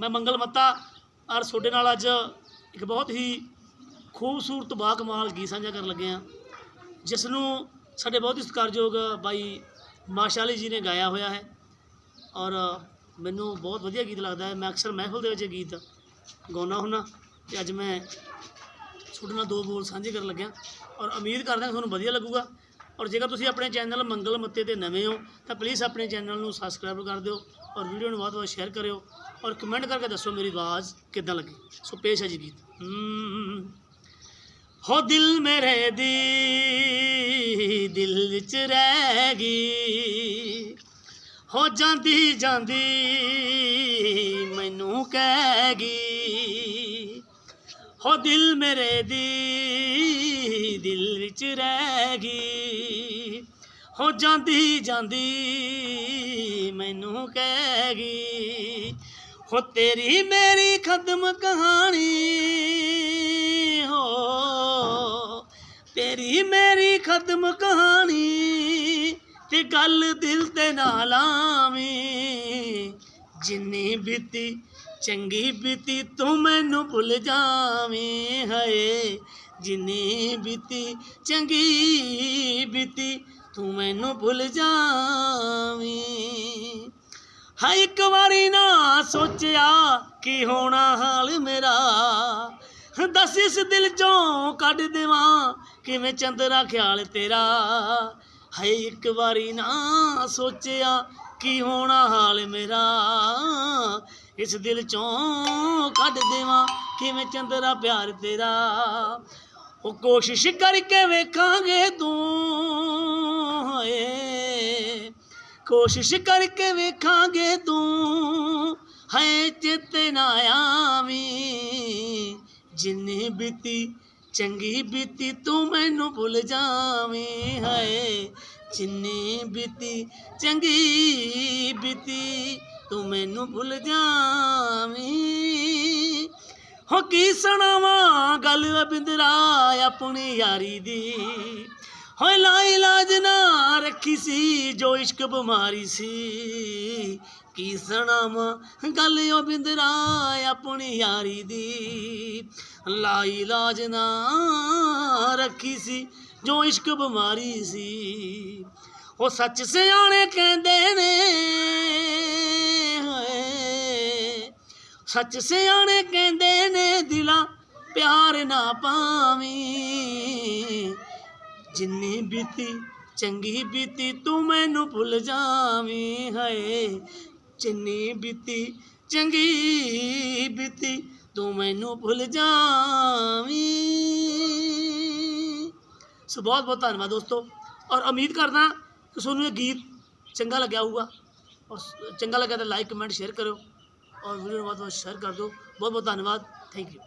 ਮੈਂ ਮੰਗਲ ਮੱਤਾ ਔਰ ਤੁਹਾਡੇ ਨਾਲ ਅੱਜ ਇੱਕ ਬਹੁਤ ਹੀ ਖੂਬਸੂਰਤ ਬਾ ਕਮਾਲ ਗੀਤ ਸਾਂਝਾ ਕਰਨ ਲੱਗੇ ਆ ਜਿਸ ਨੂੰ ਸਾਡੇ ਬਹੁਤ ਹੀ ਸਤਿਕਾਰਯੋਗ ਬਾਈ ਮਾਸ਼ਾਲੀ ਜੀ ਨੇ ਗਾਇਆ ਹੋਇਆ ਹੈ ਔਰ ਮੈਨੂੰ ਬਹੁਤ ਵਧੀਆ ਗੀਤ ਲੱਗਦਾ ਹੈ। ਮੈਂ ਅਕਸਰ ਮਹਿਫਲ ਦੇ ਵਿੱਚ ਇਹ ਗੀਤ ਗਾਉਂਦਾ ਹੁੰਦਾ ਤੇ ਅੱਜ ਮੈਂ ਤੁਹਾਡੇ ਨਾਲ ਦੋ ਬੋਲ ਸਾਂਝੇ ਕਰਨ ਲੱਗਿਆ ਔਰ ਉਮੀਦ ਕਰਦਾ ਕਿ ਤੁਹਾਨੂੰ ਵਧੀਆ ਲੱਗੂਗਾ। ਔਰ ਜੇਕਰ ਤੁਸੀਂ ਆਪਣੇ ਚੈਨਲ ਮੰਗਲ ਮੱਤੇ ਤੇ ਨਵੇਂ ਹੋ, ਤਾਂ ਪਲੀਜ਼ ਆਪਣੇ ਚੈਨਲ ਨੂੰ ਸਬਸਕ੍ਰਾਈਬ ਕਰ ਦਿਓ ਔਰ ਵੀਡੀਓ ਨੂੰ ਬਹੁਤ ਬਹੁਤ ਸ਼ੇਅਰ ਕਰਿਓ ਔਰ ਕਮੈਂਟ ਕਰਕੇ ਦੱਸੋ ਮੇਰੀ ਆਵਾਜ਼ ਕਿੱਦਾਂ ਲੱਗੀ। ਸੋ ਪੇਸ਼ ਹੈ ਜੀ ਗੀਤ। ਹੋ ਦਿਲ ਮੇਰੇ ਦੀ, ਦਿਲ ਵਿੱਚ ਰਹਿ ਗਈ। ਹੋ ਜਾਂਦੀ ਜਾਂਦੀ ਮੈਨੂੰ ਕਹਿ ਗਈ। ਹੋ ਦਿਲ ਮੇਰੇ ਦੀ ਦਿਲ ਵਿੱਚ ਰਹਿ ਗਈ। ਹੋ ਜਾਂਦੀ ਜਾਂਦੀ ਮੈਨੂੰ ਕਹਿ ਗਈ, ਹੋ ਤੇਰੀ ਮੇਰੀ ਖਤਮ ਕਹਾਣੀ, ਹੋ ਤੇਰੀ ਮੇਰੀ ਖਤਮ ਕਹਾਣੀ ਤੇ ਗੱਲ ਦਿਲ ਤੇ ਨਾ ਲਾਵੀਂ। ਜਿੰਨੀ ਬੀਤੀ, ਚੰਗੀ ਬੀਤੀ ਤੂੰ ਮੈਨੂੰ ਭੁੱਲ ਜਾਵੀਂ, ਹਏ ਜਿੰਨੀ ਬੀਤੀ, ਚੰਗੀ ਬੀਤੀ, ਤੂੰ ਮੈਨੂੰ ਭੁੱਲ ਜਾਵੀਂ। ਹਾਂ ਇੱਕ ਵਾਰੀ ਨਾ ਸੋਚਿਆ ਕੀ ਹੋਣਾ ਹਾਲ ਮੇਰਾ। ਦੱਸ ਇਸ ਦਿਲ ਚੋਂ ਕੱਢ ਦੇਵਾਂ ਕਿਵੇਂ ਚੰਦਰਾ ਖਿਆਲ ਤੇਰਾ। ਹੈ ਇੱਕ ਵਾਰੀ ਨਾ ਸੋਚਿਆ ਕੀ ਹੋਣਾ ਹਾਲ ਮੇਰਾ। ਇਸ ਦਿਲ ਚੋਂ ਕੱਢ ਦੇਵਾਂ ਕਿਵੇਂ ਚੰਦਰਾ ਪਿਆਰ ਤੇਰਾ। ਉਹ ਕੋਸ਼ਿਸ਼ ਕਰਕੇ ਵੇਖਾਂਗੇ ਤੂੰ ਏ ਕੋਸ਼ਿਸ਼ ਕਰਕੇ ਵੇਖਾਂਗੇ ਤੂੰ ਹੈ ਚੇਤੇ ਨਾ ਆਵੀਂ। ਜਿੰਨੀ ਬੀਤੀ, ਚੰਗੀ ਬੀਤੀ ਤੂੰ ਮੈਨੂੰ ਭੁੱਲ ਜਾਵੀਂ ਹੈ ਜਿੰਨੀ ਬੀਤੀ, ਚੰਗੀ ਬੀਤੀ ਤੂੰ ਮੈਨੂੰ ਭੁੱਲ ਜਾਵੀਂ। ਹੋ, ਕੀ ਸੁਣਾਵਾਂ? ਗੱਲ ਬਿੰਦਰਾ ਆਪਣੀ ਯਾਰੀ ਦੀ। ਹੋਏ ਲਾ ਇਲਾਜ ਨਾ ਰੱਖੀ ਸੀ, ਜੋ ਇਸ਼ਕ ਬਿਮਾਰੀ ਸੀ। ਕੀ ਸੁਣਾਵਾਂ? ਗੱਲ ਉਹ ਬਿੰਦਰਾ ਆਪਣੀ ਯਾਰੀ ਦੀ। ਲਾ ਇਲਾਜ ਨਾ ਰੱਖੀ ਸੀ, ਜੋ ਇਸ਼ਕ ਬਿਮਾਰੀ ਸੀ। ਉਹ ਸੱਚ ਸਿਆਣੇ ਕਹਿੰਦੇ ਨੇ ਸੱਚ ਸਿਆਣੇ ਕਹਿੰਦੇ ਨੇ ਪਿਆਰ ਨਾ ਪਾਵੀਂ। ਜਿੰਨੀ ਬੀਤੀ, ਚੰਗੀ ਬੀਤੀ ਤੂੰ ਮੈਨੂੰ ਭੁੱਲ ਜਾਵੀਂ ਹੈ ਜਿੰਨੀ ਬੀਤੀ, ਚੰਗੀ ਬੀਤੀ ਤੂੰ ਮੈਨੂੰ ਭੁੱਲ ਜਾਵੀਂ। ਸੋ ਬਹੁਤ ਬਹੁਤ ਧੰਨਵਾਦ ਦੋਸਤੋ। ਔਰ ਉਮੀਦ ਕਰਦਾ ਕਿ ਤੁਹਾਨੂੰ ਇਹ ਗੀਤ ਚੰਗਾ ਲੱਗਿਆ ਹੋਊਗਾ। ਔਰ ਚੰਗਾ ਲੱਗਿਆ ਤਾਂ ਲਾਈਕ ਕਮੈਂਟ ਸ਼ੇਅਰ ਕਰਿਓ। ਔਰ ਵੀਡੀਓ ਨੂੰ ਬਹੁਤ ਬਹੁਤ ਸ਼ੇਅਰ ਕਰ ਦਿਓ। ਬਹੁਤ ਬਹੁਤ ਧੰਨਵਾਦ। Thank you